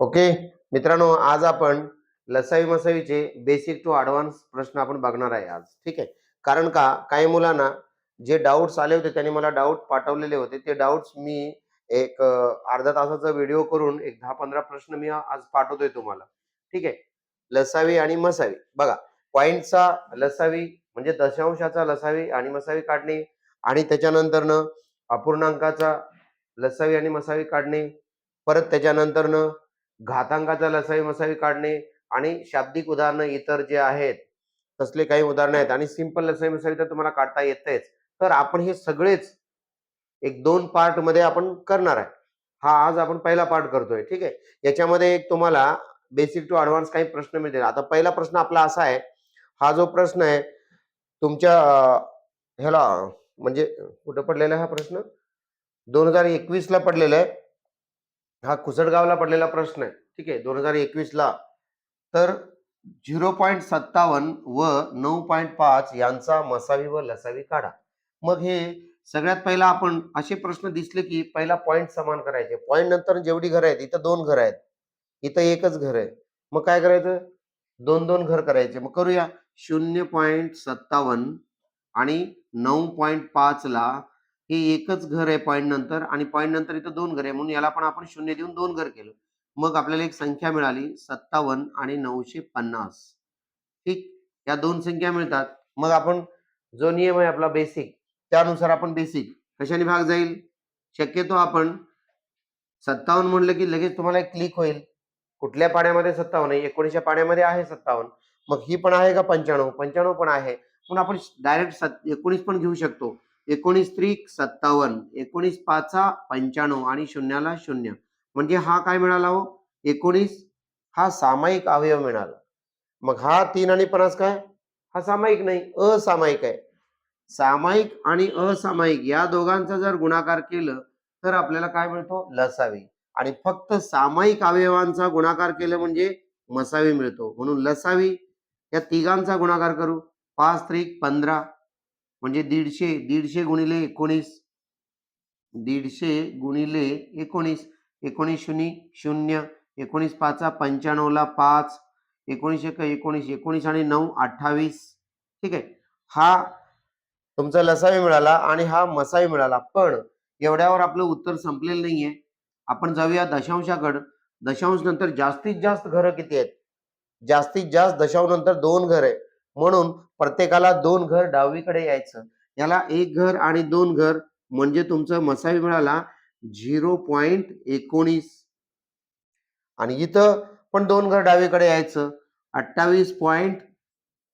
Okay? मित्रांनो आज आपण लसावी मसावीचे बेसिक टू ॲडव्हान्स प्रश्न आपण बघणार आहे आज. ठीक आहे? कारण का? काही मुलांना जे डाऊट्स आले होते त्यांनी मला डाऊट पाठवलेले होते. ते डाऊट्स मी एक अर्धा तासाचा व्हिडिओ करून एक दहा पंधरा प्रश्न मी आज पाठवतोय तुम्हाला. ठीक आहे? लसावी आणि मसावी. बघा पॉईंटचा लसावी म्हणजे दशांशाचा लसावी आणि मसावी काढणे आणि त्याच्यानंतरनं अपूर्णांकाचा लसावी आणि मसावी काढणे. परत त्याच्यानंतरनं घातांकाचा लसावी मसावी काढणे आणि शाब्दिक उदाहरणं इतर जे आहेत तसले काही उदाहरणं आहेत आणि सिंपल लसावी मसावी तर तुम्हाला काढता येतेच. तर आपण हे सगळेच एक दोन पार्टमध्ये आपण करणार आहे. हा आज आपण पहिला पार्ट करतोय ठीक आहे? याच्यामध्ये एक तुम्हाला बेसिक टू ऍडव्हान्स काही प्रश्न मिळतील. आता पहिला प्रश्न आपला असा आहे हा जो प्रश्न आहे तुमच्या ह्याला म्हणजे कुठं पडलेला आहे हा प्रश्न? दोन हजार एकवीसला पडलेला आहे. हा कुसडगावला पडलेला प्रश्न आहे. ठीक आहे दोन हजार एकवीसला तर झिरो पॉईंट सत्तावन्न व नऊ पॉईंट पाच यांचा मसावी व लसावी काढा. मग हे सगळ्यात पहिला आपण असे प्रश्न दिसले की पहिला पॉईंट समान करायचे. पॉईंट नंतर जेवढी घर आहेत इथं दोन घर आहेत. इथं एकच घर आहे. मग काय करायचं? दोन दोन घर करायचे. मग करूया. शून्य पॉईंट सत्तावन्न आणि नऊ पॉईंट पाच ला हे एकच घर आहे पॉईंट नंतर आणि पॉईंट नंतर इथं दोन घर आहे. म्हणून याला पण आपण शून्य देऊन दोन घर केलं. मग आपल्याला एक संख्या मिळाली सत्तावन्न आणि नऊशे पन्नास. ठीक? या दोन संख्या मिळतात. मग आपण जो नियम आहे आपला बेसिक त्यानुसार आपण बेसिक कशाने भाग जाईल? शक्यतो आपण सत्तावन्न म्हणलं की लगेच तुम्हाला एक क्लिक होईल. कुठल्या पाण्यामध्ये सत्तावन्न आहे? एकोणीसच्या पाण्यामध्ये आहे सत्तावन्न. मग ही पण आहे का पंच्याण्णव? पंच्याण्णव पण आहे. म्हणून आपण डायरेक्ट सत् एकोणीस पण घेऊ शकतो. एकोणीस त्रिक सत्तावन्न एकोणीस पाचा पंच्याण्णव आणि शून्याला शून्य. म्हणजे हा काय मिळाला हो? एकोणीस हा सामायिक अवयव मिळाला. मग हा तीन आणि पन्नास काय? हा सामायिक नाही असामायिक आहे. सामायिक आणि असामायिक या दोघांचा जर गुणाकार केलं तर आपल्याला काय मिळतो? लसावी. आणि फक्त सामायिक अवयवांचा गुणाकार केलं म्हणजे मसावी मिळतो. म्हणून लसावी या तिघांचा गुणाकार करू. पाच त्रिक पंधरा म्हणजे दीडशे दीडशे गुणिले एकोणीस. दीडशे गुणिले एकोणीस. एकोणीस शून्य. शून्य एकोणीस पाचा पंच्याण्णवला पाच. एकोणीस एक एकोणीस. एकोणीस आणि नऊ अठ्ठावीस. ठीक आहे. हा तुमचा लसावी मिळाला आणि हा मसावी मिळाला. पण एवढ्यावर आपलं उत्तर संपलेलं नाहीये. आपण जाऊया दशांशाकडं. दशांश नंतर जास्तीत जास्त घरं किती आहेत? जास्तीत जास्त दशांश नंतर दोन घर आहे म्हणून प्रत्येकाला दोन घर डावीकडे यायचं. याला एक घर आणि दोन घर म्हणजे तुमचं मसावी मिळाला झिरो पॉइंट एकोणीस. आणि इथं पण दोन घर डावीकडे यायचं. अठ्ठावीस पॉइंट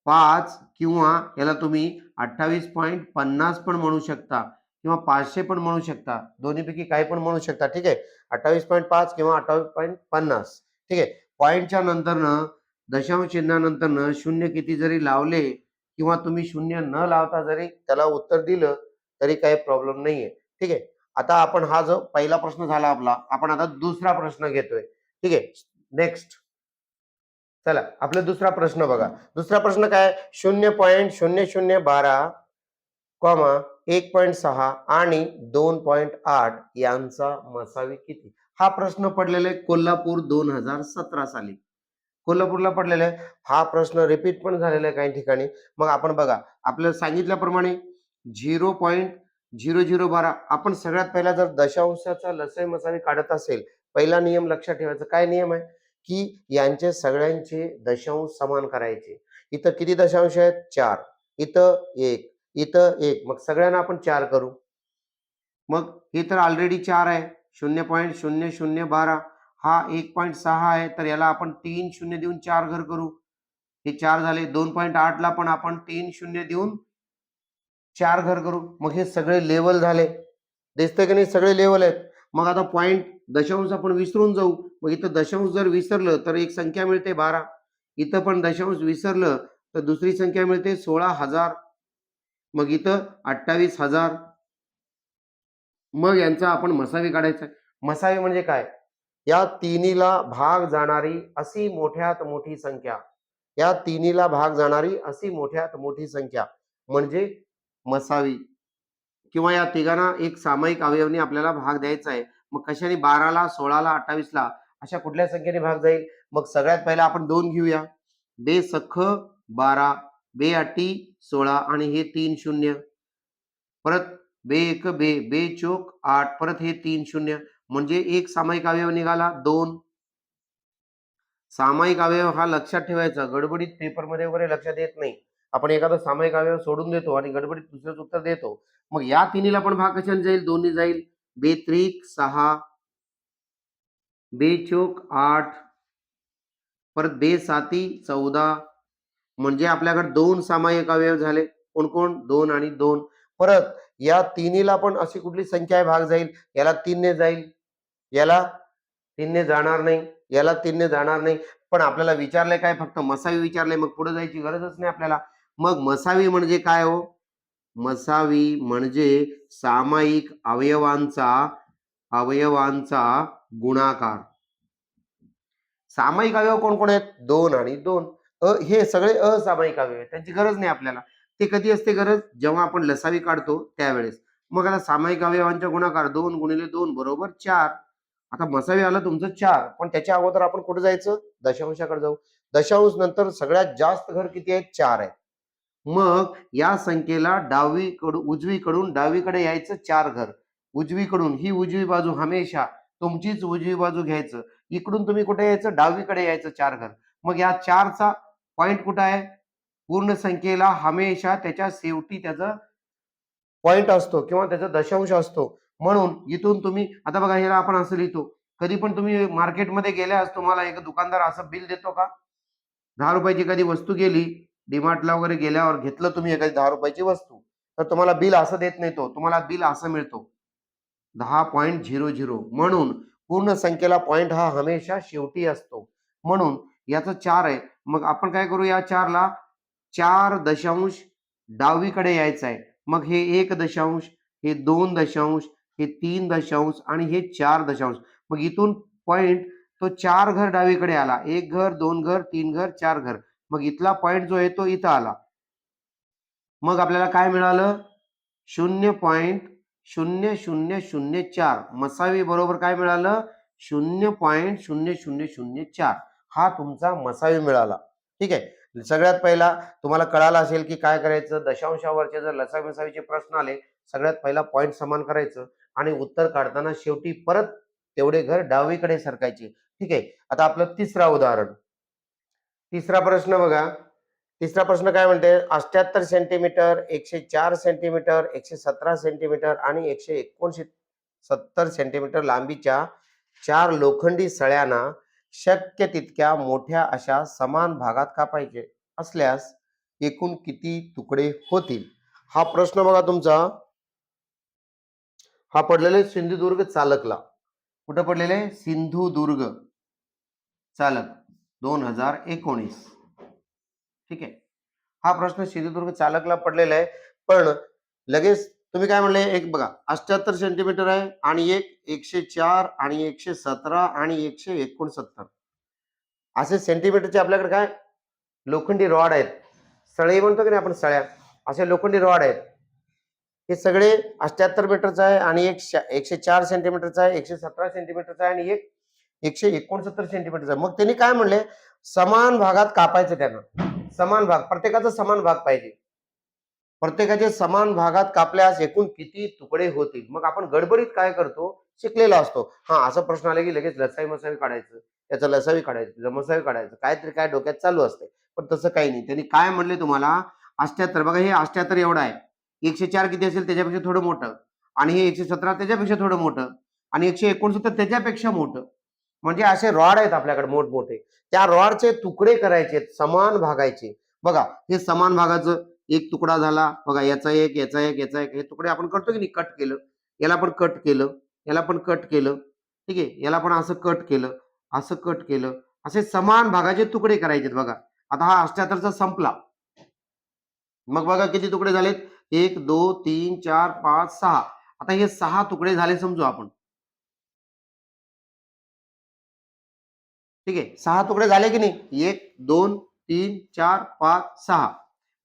पाच किंवा याला तुम्ही अठ्ठावीस पॉईंट पन्नास पण म्हणू शकता किंवा पाचशे पण म्हणू शकता. दोन्हीपैकी काही पण म्हणू शकता. ठीक आहे? अठ्ठावीस पॉईंट पाच किंवा अठ्ठावीस पॉईंट पन्नास. ठीक आहे? पॉईंटच्या नंतरनं दशांश चिन्हानंतरनं शून्य किती जरी लावले किंवा तुम्ही शून्य न लावता जरी त्याला उत्तर दिलं तरी काही प्रॉब्लेम नाहीये. ठीक आहे? आता आपण हा जो पहिला प्रश्न झाला आपला आपण आता दुसरा प्रश्न घेतोय. ठीक आहे? नेक्स्ट चला आपला दुसरा प्रश्न बघा. दुसरा प्रश्न काय? शून्य पॉईंट शून्य शून्य बारा कॉमा एक पॉईंट सहा आणि दोन पॉईंट आठ यांचा मसावी किती? हा प्रश्न पडलेला आहे कोल्हापूर दोन हजार सतरा साली. कोल्हापूरला पडलेला आहे. हा प्रश्न रिपीट पण झालेला आहे काही ठिकाणी. मग आपण बघा आपल्याला सांगितल्याप्रमाणे झिरो पॉईंट झिरो झिरो बारा आपण सगळ्यात पहिला जर दशांशाचा लसाई मसावी काढत असेल पहिला नियम लक्षात ठेवायचा. काय नियम आहे? की यांचे सगळ्यांचे दशांश समान करायचे. इथं किती दशांश आहेत? चार. इथं एक. इथं एक. मग सगळ्यांना आपण चार करू. मग हे तर ऑलरेडी चार आहे. शून्य पॉईंट शून्य शून्य बारा. हा एक पॉईंट सहा आहे तर याला आपण तीन शून्य देऊन चार घर करू. हे चार झाले दोन पॉईंट आठला पण आपण तीन शून्य देऊन चार घर करू. मग हे सगळे लेवल झाले. दिसतंय की नाही? सगळे लेवल आहेत. मग आता पॉईंट दशांश आपण विसरून जाऊ. मग इथं दशांश जर विसरलं तर एक संख्या मिळते बारा. इथं पण दशांश विसरलं तर दुसरी संख्या मिळते सोळा हजार. मग इथं अठ्ठावीस हजार. मग यांचा आपण मसावी काढायचा मसावी म्हणजे काय? या तिन्हीला भाग जाणारी अशी मोठ्यात मोठी संख्या. या तिन्हीला भाग जाणारी अशी मोठ्यात मोठी संख्या म्हणजे मसावी. किंवा या तिघांना एक सामायिक अवयवनी आपल्याला भाग द्यायचा आहे. मग कशाने बाराला सोळाला अठ्ठावीसला अशा कुठल्या संख्येने भाग जाईल? मग सगळ्यात पहिला आपण दोन घेऊया. बे सख बारा. बे अटी सोळा आणि हे तीन शून्य. परत बे एक बे बे चोक आठ. परत हे तीन शून्य. म्हणजे एक सामायिक अवयव निघाला दोन. सामायिक अवयव हा लक्षात ठेवायचा. गडबडीत पेपरमध्ये वगैरे लक्षात येत नाही. आपण एखादा सामायिक अवयव सोडून देतो आणि गडबडीत दुसरंच उत्तर देतो. मग या तिन्हीला पण भाग कशाने जाईल? दोन्ही जाईल. बेत्रिक सहा. बेचोक आठ. परत बे साती चौदा. म्हणजे आपल्याकडे दोन सामायिक अवयव झाले. कोण कोण? दोन आणि दोन. परत या तिन्हीला पण अशी कुठली संख्या आहे? भाग जाईल. याला तीनने जाईल. याला तीनने जाणार नाही याला तीनने जाणार नाही. पण आपल्याला विचारलंय काय? फक्त मसावी विचारले मग पुढे जायची गरजच नाही आपल्याला. मग मसावी म्हणजे काय हो? मसावी म्हणजे सामायिक अवयवांचा अवयवांचा गुणाकार. सामायिक अवयव कोण कोण आहेत? दोन आणि दोन. अ हे सगळे असामायिक अवयव आहेत. त्यांची गरज नाही आपल्याला. ते कधी असते गरज? जेव्हा आपण लसावी काढतो त्यावेळेस. मग आता सामायिक अवयवांचा गुणाकार दोन गुणिले दोन बरोबर चार. आता मसावी आलं तुमचं चार पण त्याच्या अगोदर आपण कुठे जायचं? दशांशाकडे जाऊ. दशांश नंतर सगळ्यात जास्त घर किती आहेत? चार आहे मग या संख्येला डावीकडून उजवीकडून डावीकडे यायचं चार घर. उजवीकडून ही उजवी बाजू हमेशा तुमचीच उजवी बाजू घ्यायचं. इकडून तुम्ही कुठे यायचं? डावीकडे यायचं चार घर. मग या चारचा पॉइंट कुठं आहे? पूर्ण संख्येला हमेशा त्याच्या शेवटी त्याचा पॉइंट असतो किंवा त्याचा दशांश असतो. म्हणून इथून तुम्ही आता बघा ह्याला आपण असं लिहितो कधी पण तुम्ही मार्केटमध्ये गेल्यास तुम्हाला एक दुकानदार असं बिल देतो का? दहा रुपयाची एखादी वस्तू गेली डिमार्टला वगैरे गेल्यावर घेतलं तुम्ही एखादी दहा रुपयाची वस्तू तर तुम्हाला बिल असं देत नाही तो तुम्हाला बिल असं मिळतो. दहा पॉईंट झिरो झिरो. म्हणून पूर्ण संख्येला पॉइंट हा हमेशा शेवटी असतो. म्हणून याचं चार आहे. मग आपण काय करू या चारला? चार दशांश डावीकडे यायचं आहे. मग हे एक दशांश हे दोन दशांश हे तीन दशांश आणि हे चार दशांश. मग इथून पॉइंट तो चार घर डावीकडे आला. एक घर दोन घर तीन घर चार घर. मग इथला पॉइंट जो आहे तो इथं आला. मग आपल्याला काय मिळालं? शून्य पॉइंट शून्य शून्य शून्य चार. मसावी बरोबर काय मिळालं? शून्य पॉइंट शून्य शून्य शून्य चार. हा तुमचा मसावी मिळाला. ठीक आहे? सगळ्यात पहिला तुम्हाला कळालं असेल की काय करायचं? दशांशावरचे जर लसा मसावीचे प्रश्न आले सगळ्यात पहिला पॉईंट समान करायचं. आणि उत्तर काढताना शेवटी परत तेवढे घर डावीकडे सरकायचे. ठीक आहे? आता आपलं तिसरा उदाहरण. तिसरा प्रश्न बघा. तिसरा प्रश्न काय म्हणते? अष्ट्याहत्तर सेंटीमीटर एकशे चार सेंटीमीटर एकशे सतरा सेंटीमीटर आणि एकशे एकोणशे सत्तर सेंटीमीटर लांबीच्या चार लोखंडी सळ्यांना शक्य तितक्या मोठ्या अशा समान भागात कापायचे असल्यास एकूण किती तुकडे होतील? हा प्रश्न बघा तुमचा. हा पडलेला आहे सिंधुदुर्ग चालकला. कुठं पडलेले आहे? सिंधुदुर्ग चालक. दोन हजार एकोणीस. ठीक आहे. हा प्रश्न सिंधुदुर्ग चालकला पडलेला आहे. पण लगेच तुम्ही काय म्हणले? एक बघा अष्ट्याहत्तर सेंटीमीटर आहे आणि एक एकशे चार आणि एकशे सतरा आणि एकशे एकोणसत्तर. असे सेंटीमीटरचे आपल्याकडे काय? लोखंडी रॉड आहेत. सळे म्हणतो की नाही आपण सळ्या? असे लोखंडी रॉड आहेत. हे सगळे अठ्याहत्तर मीटरचं आहे आणि एक एकशे चार सेंटीमीटरचा आहे एकशे सतरा सेंटीमीटरचा आहे आणि एक एकशे एकोणसत्तर सेंटीमीटरचा आहे. मग त्यांनी काय म्हणले? समान भागात कापायचं त्यांना. समान भाग. प्रत्येकाचा समान भाग पाहिजे. प्रत्येकाचे समान भागात कापल्यास एकूण किती तुकडे होतील? मग आपण गडबडीत काय करतो? शिकलेला असतो. हा असा प्रश्न आला की लगेच लसाई मसावी काढायचं. त्याचं लसावी काढायचं जमसावी काढायचं. काहीतरी काय डोक्यात चालू असते. पण तसं काही नाही. त्यांनी काय म्हणले तुम्हाला? अष्ट्याहत्तर बघा हे अष्ट्याहत्तर एवढं आहे. एकशे चार किती असेल त्याच्यापेक्षा थोडं मोठं. आणि हे एकशे सतरा त्याच्यापेक्षा थोडं मोठं. आणि एकशे एकोणसत्तर त्याच्यापेक्षा मोठं. म्हणजे असे रॉड आहेत आपल्याकडे मोठमोठे. त्या रॉडचे तुकडे करायचे समान भागायचे. बघा हे समान भागाचं एक तुकडा झाला. बघा याचा एक याचा एक याचा एक. हे तुकडे आपण करतो की नाही? कट केलं. याला पण कट केलं. याला पण कट केलं. ठीक आहे? याला पण असं कट केलं. असं कट केलं. असे समान भागाचे तुकडे करायचे बघा. आता हा अष्ट्याहत्तरचा संपला. मग बघा किती तुकडे झालेत? एक दो तीन चार पाच सहा. आता हे सहा तुकडे झाले समजू आपण. ठीक आहे? सहा तुकडे झाले की नाही? एक दोन तीन चार पाच सहा.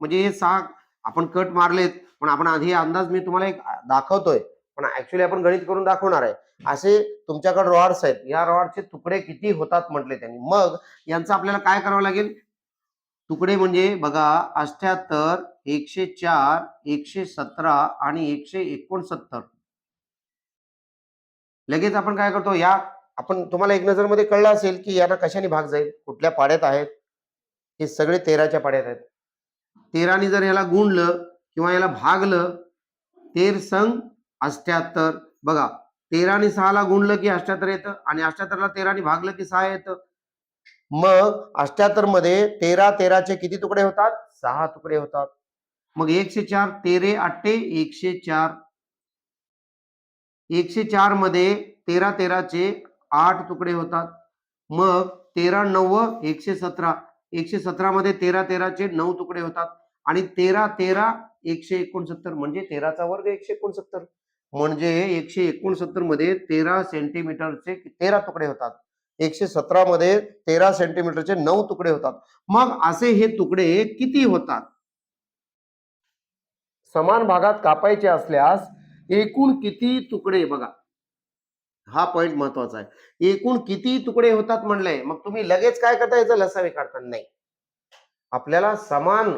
म्हणजे हे सहा आपण कट मारलेत पण आपण आधी अंदाज मी तुम्हाला एक दाखवतोय. पण ऍक्च्युली आपण गणित करून दाखवणार आहे. असे तुमच्याकडे रॉड्स आहेत. या रॉडचे तुकडे किती होतात म्हटले त्यांनी. मग यांचं आपल्याला काय करावं लागेल? तुकडे म्हणजे बघा अष्ट्याहत्तर एकशे चार एकशे सतरा आणि एकशे एकोणसत्तर. लगेच आपण काय करतो या आपण तुम्हाला एक नजरमध्ये कळलं असेल की यांना कशाने भाग जाईल कुठल्या पाड्यात आहेत हे सगळे तेराच्या पाड्यात आहेत. तेराने जर याला गुणलं किंवा याला भागलं तेर संग अष्ट्याहत्तर. बघा तेराने सहाला गुणलं की अष्ट्याहत्तर येतं आणि अष्ट्याहत्तरला तेराने भागलं की सहा येतं. मग अष्ट्याहत्तरमध्ये तेरा तेराचे किती तुकडे होतात? सहा तुकडे होतात. मग एकशे चार तेरे आठे एकशे चार एकशे चारमध्ये तेरा तेराचे आठ तुकडे होतात. मग तेरा नव्व एकशे सतरा एकशे सतरा मध्ये तेरा तेराचे नऊ तुकडे होतात. आणि तेरा तेरा एकशे एकोणसत्तर म्हणजे तेराचा वर्ग एकशे एकोणसत्तर. म्हणजे एकशे एकोणसत्तरमध्ये तेरा सेंटीमीटरचे तेरा तुकडे होतात. एकशे सतरा मध्ये तेरा सेंटीमीटरचे नऊ तुकडे होतात. मग असे हे तुकडे किती होतात? समान भागात कापायचे असल्यास एकूण किती तुकडे बघा. हा पॉइंट महत्त्वाचा आहे. एकूण किती तुकडे होतात म्हणलंय मग तुम्ही लगेच काय करता याचं लसावे काढता नाही. आपल्याला समान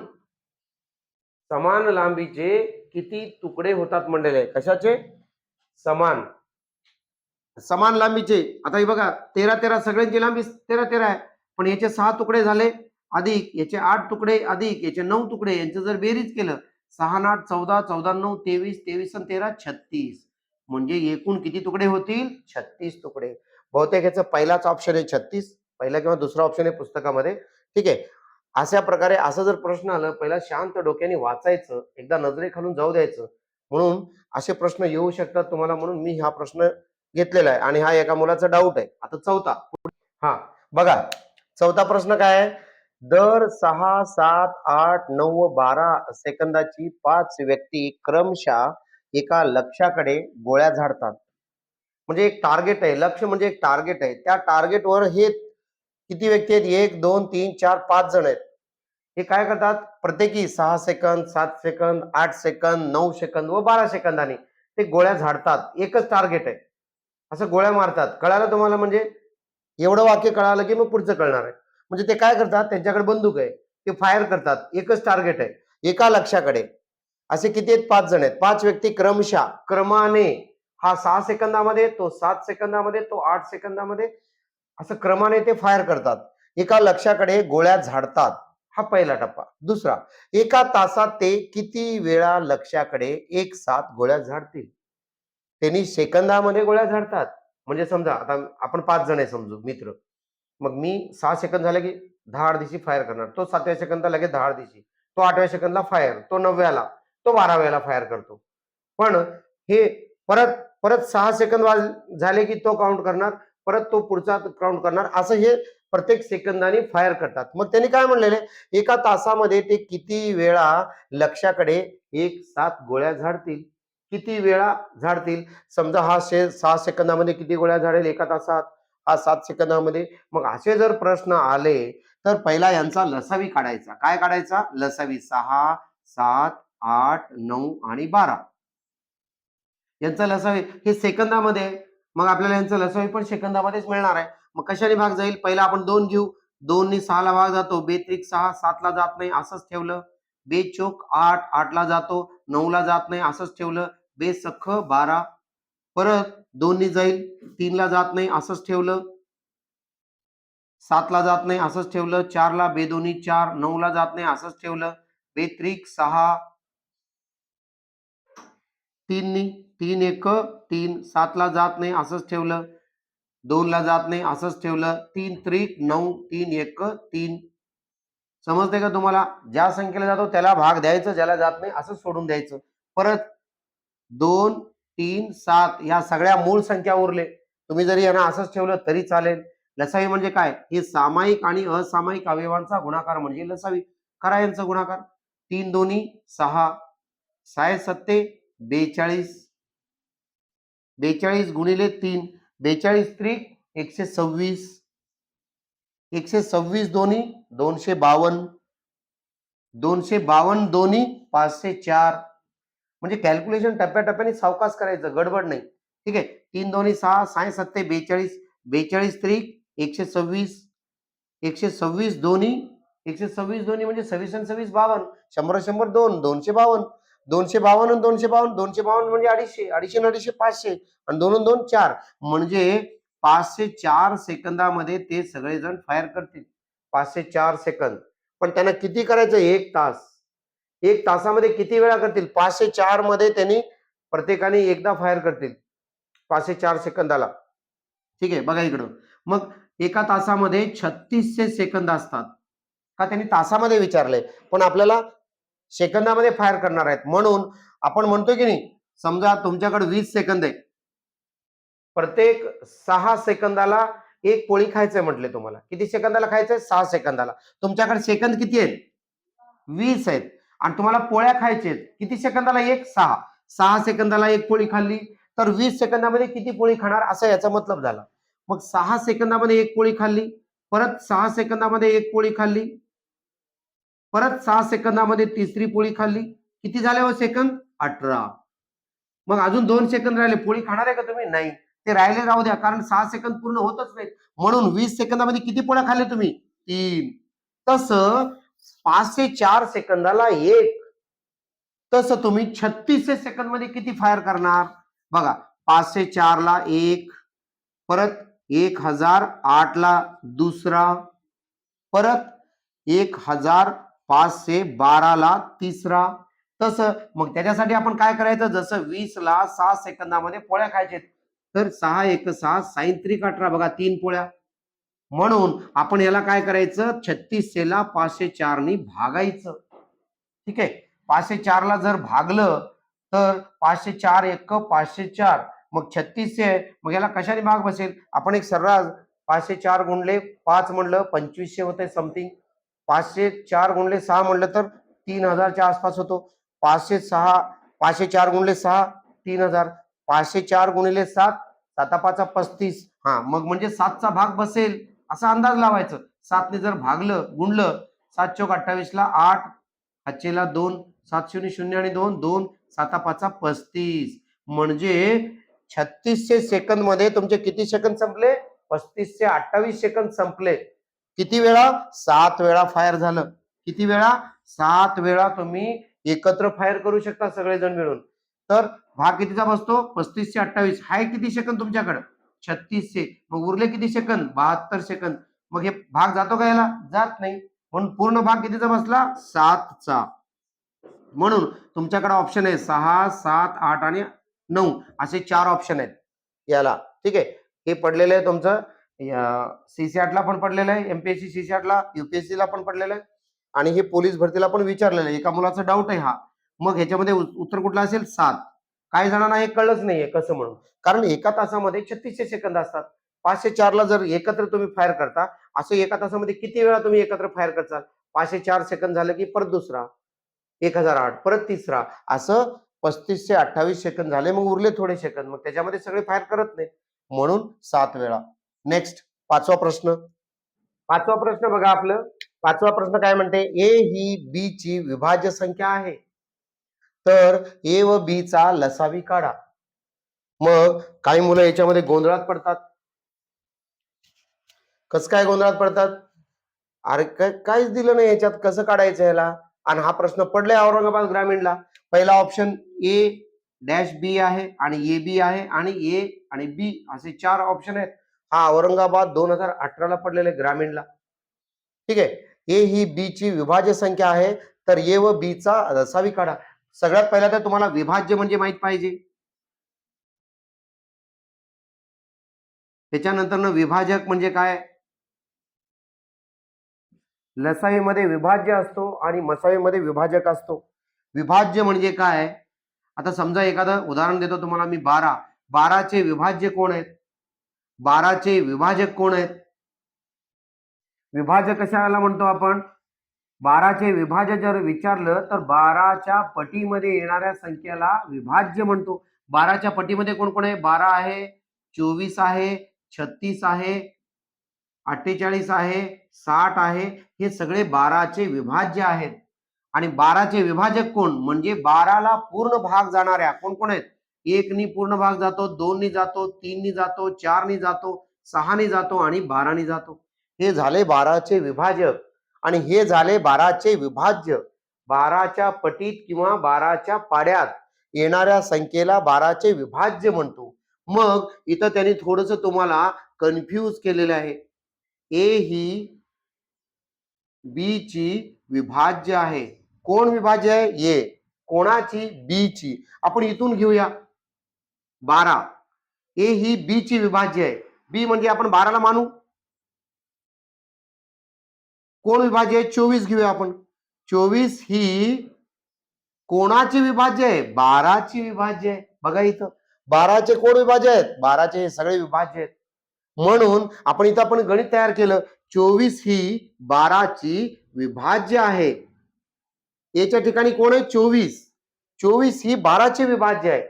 समान लांबीचे किती तुकडे होतात म्हणलेले कशाचे? समान. समान लांबीचे. आता हे बघा तेरा तेरा सगळ्यांची लांबी तेरा तेरा आहे. पण याचे सहा तुकडे झाले अधिक. याचे आठ तुकडे अधिक. याचे नऊ तुकडे. यांचं जर बेरीज केलं सहा न आठ चौदा चौदा नऊ तेवीस तेवीस आणि तेरा छत्तीस. म्हणजे एकूण किती तुकडे होतील? छत्तीस तुकडे. बहुतेक याचा पहिलाच ऑप्शन आहे छत्तीस. पहिला किंवा दुसरा ऑप्शन आहे पुस्तकामध्ये. ठीक आहे? अशा प्रकारे असा जर प्रश्न आला पहिला शांत डोक्याने वाचायचं एकदा नजरेखालून जाऊ द्यायचं. म्हणून असे प्रश्न येऊ शकतात तुम्हाला म्हणून मी हा प्रश्न घेतलेला आहे. आणि हा एका मुलाचा डाऊट आहे. आता चौथा. हा बघा. चौथा प्रश्न काय आहे? दर सहा सात आठ नऊ बारा सेकंदाची पाच व्यक्ती क्रमशः एका लक्ष्याकडे गोळ्या झाडतात. म्हणजे एक टार्गेट आहे. लक्ष म्हणजे एक टार्गेट आहे. त्या टार्गेटवर हे किती व्यक्ती आहेत? एक दोन तीन चार पाच जण आहेत. हे काय करतात? प्रत्येकी सहा सेकंद सात सेकंद आठ सेकंद नऊ सेकंद व बारा सेकंदाने ते गोळ्या झाडतात. एकच टार्गेट आहे. असं गोळ्या मारतात. कळालं तुम्हाला म्हणजे? एवढं वाक्य कळालं की मग पुढचं कळणार आहे. म्हणजे ते काय करतात? त्यांच्याकडे बंदूक आहे. ते फायर करतात. एकच टार्गेट आहे. एका लक्षाकडे असे किती आहेत? पाच जण आहेत. पाच व्यक्ती क्रमशः क्रमाने. हा सहा सेकंदामध्ये तो सात सेकंदामध्ये तो आठ सेकंदामध्ये. असं क्रमाने ते फायर करतात. एका लक्षाकडे गोळ्या झाडतात. हा पहिला टप्पा. दुसरा एका तासात ते किती वेळा लक्षाकडे एक साथ गोळ्या झाडतील? त्यांनी सेकंदामध्ये गोळ्या झाडतात. म्हणजे समजा आता आपण पाच जण आहे समजू मित्र. मग मी सहा सेकंद झाले की दहा दिवशी फायर करणार. तो सातव्या सेकंदला लगेच दहा दिवशी. तो आठव्या सेकंदला फायर तो नवव्याला तो बाराव्याला फायर करतो. पण हे परत परत सहा सेकंद वाज झाले की तो काउंट करणार परत तो पुढचा काउंट करणार असं हे प्रत्येक सेकंदाने फायर करतात. मग त्यांनी काय म्हणलेले एका तासामध्ये ते किती वेळा लक्षाकडे एक सात गोळ्या झाडतील? किती वेळा झाडतील? समजा हा शे सहा सेकंदामध्ये किती गोळ्या झाडेल एका तासात? हा सात सेकंदामध्ये. मग असे जर प्रश्न आले तर पहिला यांचा लसावी काढायचा. काय काढायचा? लसावी सहा सात आठ नऊ आणि बारा. यांचा लसावी हे सेकंदामध्ये. मग आपल्याला यांचं लसावी पण सेकंदामध्येच मिळणार आहे. मग कशाने भाग जाईल? पहिला आपण दोन घेऊ. दोननी सहाला भाग जातो. बेत्रिक सहा सातला जात नाही असंच ठेवलं. बेचोक आठ आठला जातो. नऊला जात नाही असंच ठेवलं. बेसख बारा. परत दोन्ही जाईल. तीनला जात नाही असंच ठेवलं. सातला जात नाही असंच ठेवलं. चारला बेदोनी चार. नऊला जात नाही असंच ठेवलं. बेत्रिक सहा. तीननी तीन एक तीन. सातला जात नाही असंच ठेवलं. दोनला जात नाही असंच ठेवलं. तीन त्रिक नऊ तीन एक तीन. समजते का तुम्हाला? ज्या संख्येला जातो त्याला भाग द्यायचं ज्याला जात नाही असंच सोडून द्यायचं. परत दोन तीन सात या सगळ्या मूळ संख्या उरले. तुम्ही जरी यांना असंच ठेवलं तरी चालेल. लसावी म्हणजे काय? हे सामायिक आणि असामायिक अवयवांचा गुणाकार म्हणजे लसावी. करा यांचा गुणाकार? तीन दोन्ही सहा. साय सत्ते बेचाळीस. बेचाळीस गुणिले तीन. बेचाळीस त्रिक एकशे सव्वीस. एकशे सव्वीस दोन्ही दोनशे बावन्न दोनशे बावन्न दोन्ही पाचशे चार. म्हणजे कॅल्क्युलेशन टप्प्याटप्प्याने सावकाश करायचं गडबड नाही. ठीक आहे? तीन दोन्ही सहा सहा सत्ते बेचाळीस बेचाळीस त्रिक एकशे सव्वीस एकशे सव्वीस दोन्ही एकशे सव्वीस दोन्ही म्हणजे सव्वीस आणि सव्वीस बावन्न शंभर शंभर दोन दोनशे बावन्न दोनशे बावन्न आणि दोनशे बावन्न दोनशे बावन्न म्हणजे अडीचशे अडीचशे आणि अडीचशे पाचशे आणि दोन दोन चार. म्हणजे पाचशे चार सेकंदामध्ये ते सगळेजण फायर करतील. पाचशे चार सेकंद. पण त्यांना किती करायचं? एक तास. एक तासामध्ये किती वेळा करतील? पाचशे चारमध्ये त्यांनी प्रत्येकाने एकदा फायर करतील. पाचशे चार सेकंदाला. ठीक आहे बघा इकडं. मग एका तासामध्ये छत्तीसशे सेकंद असतात. का त्यांनी तासामध्ये विचारलंय? पण आपल्याला सेकंदामध्ये फायर करणार आहेत. म्हणून आपण म्हणतो की नाही समजा तुमच्याकडे वीस सेकंद आहे. प्रत्येक सहा सेकंदाला एक पोळी खायचंय म्हटले तुम्हाला. किती सेकंदाला खायचंय? सहा सेकंदाला. तुमच्याकडे सेकंद किती आहेत? वीस आहेत. आणि तुम्हाला पोळ्या खायचे किती सेकंदाला एक? सहा. सहा सेकंदाला एक पोळी खाल्ली तर वीस सेकंदामध्ये किती पोळी खाणार? असा याचा मतलब झाला. मग सहा सेकंदामध्ये एक पोळी खाल्ली परत सहा सेकंदामध्ये एक पोळी खाल्ली परत सहा सेकंदामध्ये तिसरी पोळी खाल्ली. किती झाले हो सेकंद? अठरा. मग अजून दोन सेकंद राहिले पोळी खाणार आहे का तुम्ही? नाही. ते राहिले राहू द्या कारण सहा सेकंद पूर्ण होतच नाहीत. म्हणून वीस सेकंदामध्ये किती पोळ्या खाल्ले तुम्ही? तीन. तसं पाचशे चार सेकंदाला एक. तसं तुम्ही छत्तीसशे सेकंदमध्ये किती फायर करणार? बघा पाचशे चार ला एक परत एक हजार आठ ला दुसरा परत एक हजार पाचशे बारा ला तिसरा. तसं मग त्याच्यासाठी आपण काय करायचं? जसं वीस ला सहा सेकंदामध्ये पोळ्या खायचे तर सहा एक सहा सायंत्रिक अठरा. बघा तीन पोळ्या. म्हणून आपण याला काय करायचं? छत्तीसशेला पाचशे चारनी भागायचं. ठीक? आहे पाचशे चारला जर भागलं तर पाचशे चार एक पाचशे चार. मग छत्तीसशे आहे मग याला कशाने भाग बसेल? आपण एक सर्रास पाचशे चार गुणले पाच म्हणलं पंचवीसशे होते समथिंग पाचशे चार गुणले सहा म्हणलं तर तीन हजारच्या आसपास होतो. पाचशे सहा पाचशे चार गुणले सहा तीन हजार. पाचशे चार गुणिले सात साता पाचा पस्तीस. हा मग म्हणजे सातचा भाग बसेल. असा अंदाज लावायचं. सातने जर भागलं गुणलं सात चौक अठ्ठावीसला आठ हाचेला दोन सात शून्य शून्य आणि दोन दोन साता पाचा पस्तीस. म्हणजे छत्तीसशे सेकंदमध्ये तुमचे किती सेकंद संपले? पस्तीसशे अठ्ठावीस सेकंद संपले. किती वेळा? सात वेळा फायर झालं. किती वेळा? सात वेळा तुम्ही एकत्र फायर करू शकता सगळेजण मिळून. तर भाग कितीचा बसतो? पस्तीसशे अठ्ठावीस. हाय किती सेकंद तुमच्याकडे? छत्तीसशे मग उरले किती सेकंद? बहात्तर सेकंद. मग हे भाग जातो का याला? जात नाही. म्हणून पूर्ण भाग कितीचा बसला? सातचा. म्हणून तुमच्याकडे ऑप्शन आहे सहा सात आठ आणि नऊ. असे चार ऑप्शन आहेत याला. ठीक आहे? हे पडलेलं आहे तुमचं. सीसी आठला पण पडलेलं आहे. एमपीएससी सीसीआर ला युपीएससी ला पण पडलेलं आहे. आणि हे पोलीस भरतीला पण विचारलेलं आहे. एका मुलाचा डाऊट आहे हा. मग ह्याच्यामध्ये उत्तर कुठलं असेल? सात. काही जणांना हे कळलंच नाहीये कसं म्हणून. कारण एका तासामध्ये छत्तीसशे सेकंद असतात. पाचशे चारला जर एकत्र तुम्ही फायर करता असं एका तासामध्ये किती वेळा तुम्ही एकत्र फायर करताल पाचशे चार सेकंद झालं की परत दुसरा. एक हजार आठ परत तिसरा. असं पस्तीसशे अठ्ठावीस सेकंद झाले मग उरले थोडे सेकंद. मग त्याच्यामध्ये सगळे फायर करत नाही म्हणून सात वेळा. नेक्स्ट पाचवा प्रश्न. पाचवा प्रश्न बघा आपलं. पाचवा प्रश्न काय म्हणते? ए ही बी ची विभाज्य संख्या आहे. तर ए व बी चा लसावी काढा. मग काही मुलं याच्यामध्ये गोंधळात पडतात. कस काय गोंधळात पडतात? अरे काय काहीच दिलं नाही याच्यात. कसं काढायचं याला? आणि हा प्रश्न पडलाय औरंगाबाद ग्रामीणला. पहिला ऑप्शन ए डॅश बी आहे आणि ए बी आहे आणि ए आणि बी असे चार ऑप्शन आहेत. हा औरंगाबाद दोन हजार अठराला पडलेले ग्रामीणला. ठीक आहे? ए ही बी ची विभाज्य संख्या आहे. तर ए व बी चा रसावी काढा. सगळ्यात पहिला तर तुम्हाला विभाज्य म्हणजे माहीत पाहिजे. त्याच्यानंतर विभाजक म्हणजे काय? लसावीमध्ये विभाज्य असतो आणि मसावीमध्ये विभाजक असतो. विभाज्य म्हणजे काय? आता समजा एखादं उदाहरण देतो तुम्हाला मी बारा. बाराचे विभाज्य कोण आहेत? बाराचे विभाजक कोण आहेत? विभाजक कशाला म्हणतो आपण? बाराचे विभाज्य जर विचारलं तर बाराच्या पटीमध्ये येणाऱ्या संख्येला विभाज्य म्हणतो. बाराच्या पटीमध्ये कोण कोण आहे? बारा आहे चोवीस आहे छत्तीस आहे अठ्ठेचाळीस आहे साठ आहे. हे सगळे बाराचे विभाज्य आहेत. आणि बाराचे विभाजक कोण? म्हणजे बाराला पूर्ण भाग जाणाऱ्या कोण कोण आहेत? एकनी पूर्ण भाग जातो दोननी जातो तीननी जातो चारनी जातो सहानी जातो आणि बारानी जातो. हे झाले बाराचे विभाजक. आणि हे झाले बाराचे विभाज्य. बाराच्या पटीत किंवा बाराच्या पाड्यात येणाऱ्या संख्येला बाराचे विभाज्य म्हणतो. मग इथं त्यांनी थोडस तुम्हाला कन्फ्यूज केलेलं आहे. ए ही बी ची विभाज्य आहे. कोण विभाज्य आहे? ए कोणाची? बी ची. आपण इथून घेऊया. बारा. ए ही बी ची विभाज्य आहे. बी म्हणजे आपण बाराला मानू? कोण विभाज्य आहे? चोवीस घेऊया आपण. चोवीस ही कोणाची विभाज्य आहे? बाराची विभाज्य आहे. बघा इथं. बाराचे कोण विभाज्य आहेत? बाराचे हे सगळे विभाज्य आहेत. म्हणून आपण इथं आपण गणित तयार केलं. चोवीस ही बाराची विभाज्य आहे. याच्या ठिकाणी कोण आहे? चोवीस. चोवीस ही बाराची विभाज्य आहे.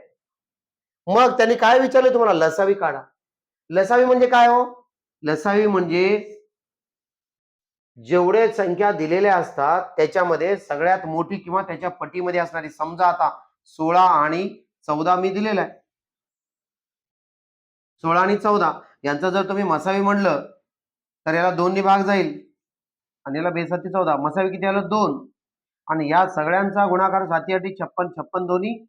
मग त्यांनी काय विचारले तुम्हाला? लसावी काढा. लसावी म्हणजे काय हो? लसावी म्हणजे जेवढे संख्या दिलेल्या असतात त्याच्यामध्ये सगळ्यात मोठी किंवा त्याच्या पटीमध्ये असणारी समजा आता सोळा आणि चौदा मी दिलेला आहे. सोळा आणि चौदा यांचं जर तुम्ही मसावी म्हणलं तर याला दोन्ही भाग जाईल. आणि याला बेसाती चौदा मसावी किती आलं? दोन. आणि या सगळ्यांचा गुणाकार साती आठी छप्पन छप्पन दोन्ही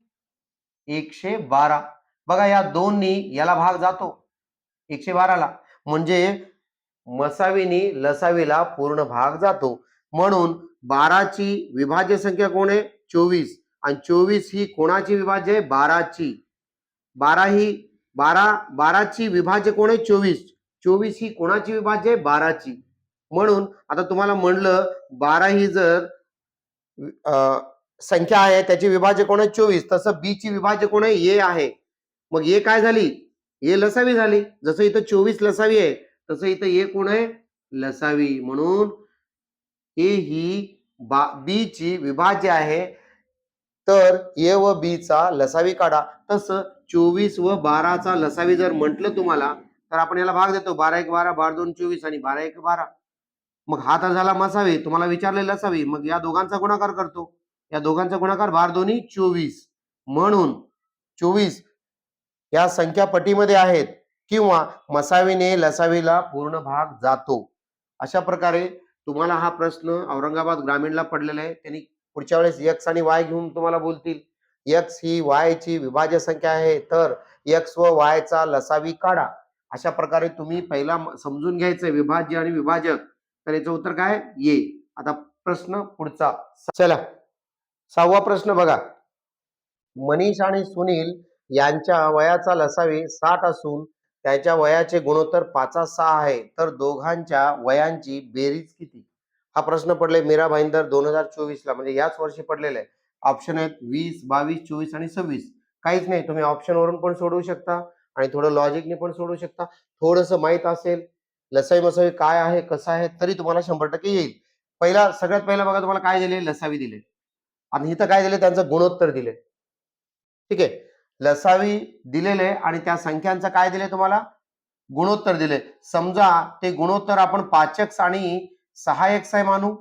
एकशे बारा. बघा या दोन्ही याला भाग जातो. एकशे बाराला. म्हणजे मसावीनी लसावीला पूर्ण भाग जातो. म्हणून बाराची विभाज्य संख्या कोण आहे? चोवीस. आणि चोवीस ही कोणाची विभाज्य आहे? बाराची. बारा ही बारा बाराची विभाज्य कोण आहे? चोवीस. चोवीस ही कोणाची विभाज्य आहे? बाराची. म्हणून आता तुम्हाला म्हणलं बारा ही जर संख्या आहे त्याची विभाज्य कोण आहे? चोवीस. तसं बी ची विभाज्य कोण आहे? ए आहे. मग ए काय झाली? ए लसावी झाली. जसं इथं चोवीस लसावी आहे तसं इथं हे कोण आहे? लसावी. म्हणून ए ही बा बी ची विभाज्य आहे. तर ए व बी चा लसावी काढा. तसं चोवीस व बाराचा लसावी जर म्हटलं तुम्हाला तर आपण याला भाग देतो. बारा एक बारा बारा दोन चोवीस आणि बारा एक बारा. मग हा तर झाला मसावी. तुम्हाला विचारले लसावी. मग या दोघांचा गुणाकार करतो. या दोघांचा गुणाकार बार दोन्ही चोवीस. म्हणून चोवीस या संख्या पटीमध्ये आहेत. किंवा मसावीने लसावीला पूर्ण भाग जातो. अशा प्रकारे तुम्हाला हा प्रश्न औरंगाबाद ग्रामीणला पडलेला आहे. त्यांनी पुढच्या वेळेस यक्स आणि वाय घेऊन तुम्हाला बोलतील. यक्स ही वाय ची विभाज्य संख्या आहे. तर यक्स व वायचा लसावी काढा. अशा प्रकारे तुम्ही पहिला समजून घ्यायचं विभाज्य आणि विभाजक. तर याचं उत्तर काय ये आता प्रश्न पुढचा. चला. सहावा प्रश्न बघा. मनीष आणि सुनील यांच्या वयाचा लसावी साठ असून त्याच्या वयाचे गुणोत्तर पाचा सहा आहे. तर दोघांच्या वयांची बेरीज किती? हा प्रश्न पडले मीरा भाईंदर दोन हजार चोवीस ला. म्हणजे याच वर्षी पडलेला आहे ऑप्शन आहेत वीस बावीस चोवीस आणि सव्वीस. काहीच नाही. तुम्ही ऑप्शन वरून पण सोडवू शकता आणि थोडं लॉजिकने पण सोडवू शकता. थोडस माहीत असेल लसाई मसावी काय आहे कसं आहे तरी तुम्हाला शंभर टक्के येईल. पहिला सगळ्यात पहिला बघा तुम्हाला काय दिले? लसावी दिले. आणि इथं काय दिले? त्यांचं गुणोत्तर दिले. ठीक आहे? लसावी दिलेले आणि त्या संख्यांचं काय दिले तुम्हाला? गुणोत्तर दिले. समजा ते गुणोत्तर आपण पाचक्स आणि सहा एक्स आहे मानू.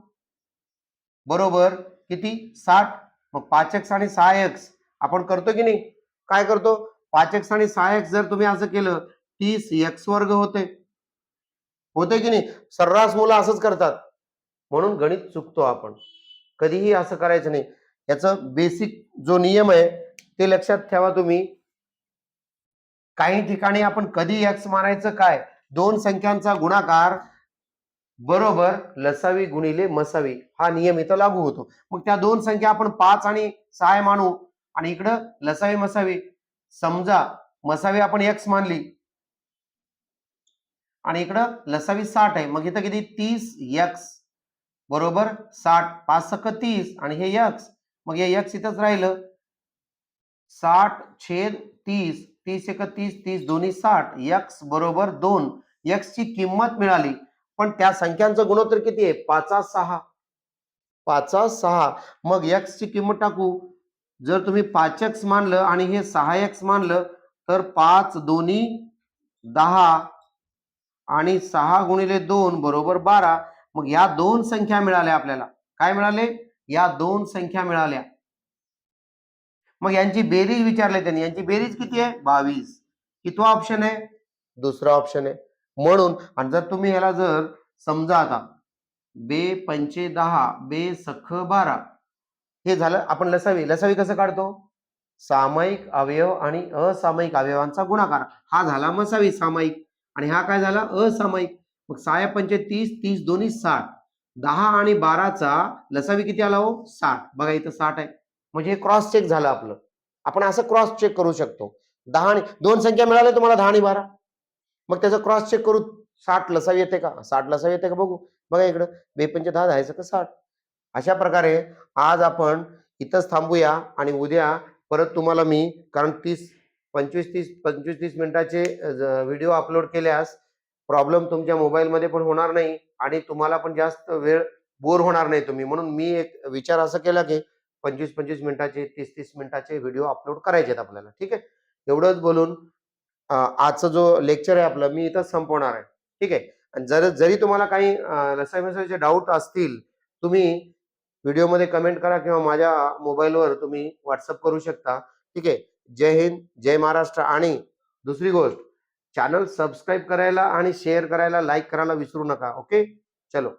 बरोबर? किती? साठ. मग पाचक आणि सहा एक्स आपण करतो की नाही? काय करतो? पाचक आणि सहा एक्स जर तुम्ही असं केलं तीस एक्स वर्ग होते. होते की नाही? सर्रास मुलं असंच करतात. म्हणून गणित चुकतो आपण. कधीही असं करायचं नाही. याचं बेसिक जो नियम आहे ते लक्षात ठेवा तुम्ही. काही ठिकाणी आपण कधी एक्स मारायचं काय? दोन संख्यांचा गुणाकार बरोबर लसावी गुणिले मसावी हा नियम इथं लागू होतो. मग त्या दोन संख्या आपण पाच आणि सहा मानू. आणि इकडं लसावी मसावी. समजा मसावी आपण एक्स मानली. आणि इकडं लसावी साठ आहे. मग इथं किती? तीस एक्स बरोबर साठ. पाच सक तीस आणि हे यक्स मग हे यक्स इथंच राहिलं. साठ छेद तीस तीस एक तीस तीस दोन्ही साठ यक्स बरोबर दोन यक्स ची किंमत मिळाली. पण त्या संख्यांचं गुणोत्तर किती आहे? पाचा सहा. पाचा सहा. मग यक्स ची किंमत टाकू. जर तुम्ही पाच एक्स मानलं आणि हे सहा एक्स मानलं तर पाच दोन्ही दहा आणि सहा गुणिले दोन बरोबर बारा. मग या दोन संख्या मिळाल्या आपल्याला. काय मिळाले? या दोन संख्या मिळाल्या. मग यांची बेरीज विचारले त्यांनी. यांची बेरीज किती आहे? बावीस. कितवा ऑप्शन आहे? दुसरा ऑप्शन आहे. म्हणून आणि जर तुम्ही ह्याला जर समजा आता बे पंचे दहा बे सख बारा हे झालं आपण लसावी. लसावी कसं काढतो? सामायिक अवयव आणि असामायिक अवयवांचा गुणाकार. हा झाला मसावी सामायिक. आणि हा काय झाला? असामायिक. मग साया पंचे तीस तीस दोन्ही साठ. दहा आणि बाराचा लसावी किती आला हो? साठ. बघा इथं साठ आहे. म्हणजे हे क्रॉस चेक झालं आपलं. आपण असं क्रॉस चेक करू शकतो. दहा आणि दोन संख्या मिळाल्या तुम्हाला दहा आणि बारा. मग त्याचं क्रॉस चेक करू साठ लसावी येते का? साठ लसावी येते का? बघू. बघा इकडं बेपंच दहा जायचं का साठ? अशा प्रकारे आज आपण इथंच थांबूया आणि उद्या परत तुम्हाला मी कारण तीस पंचवीस तीस पंचवीस तीस मिनिटाचे व्हिडिओ अपलोड केल्यास प्रॉब्लेम तुमच्या मोबाईलमध्ये पण होणार नाही आणि तुम्हाला पण जास्त वेळ बोर होणार नाही तुम्ही. म्हणून मी एक विचार असा केला की पंचवीस पंचवीस मिनिटाचे तीस तीस मिनिटाचे व्हिडिओ अपलोड करायचे आहेत आपल्याला ठीक आहे? एवढंच बोलून आजचं आजचा जो लेक्चर आहे आपलं मी इथं संपवणार आहे ठीक आहे? आणि जर जरी तुम्हाला काही रसाई डाऊट असतील तुम्ही व्हिडिओमध्ये कमेंट करा किंवा माझ्या मोबाईलवर तुम्ही व्हॉट्सअप करू शकता ठीक आहे? जय हिंद जय महाराष्ट्र आणि दुसरी गोष्ट चॅनल सबस्क्राईब करायला आणि शेअर करायला लाईक करायला विसरू नका ओके? चलो.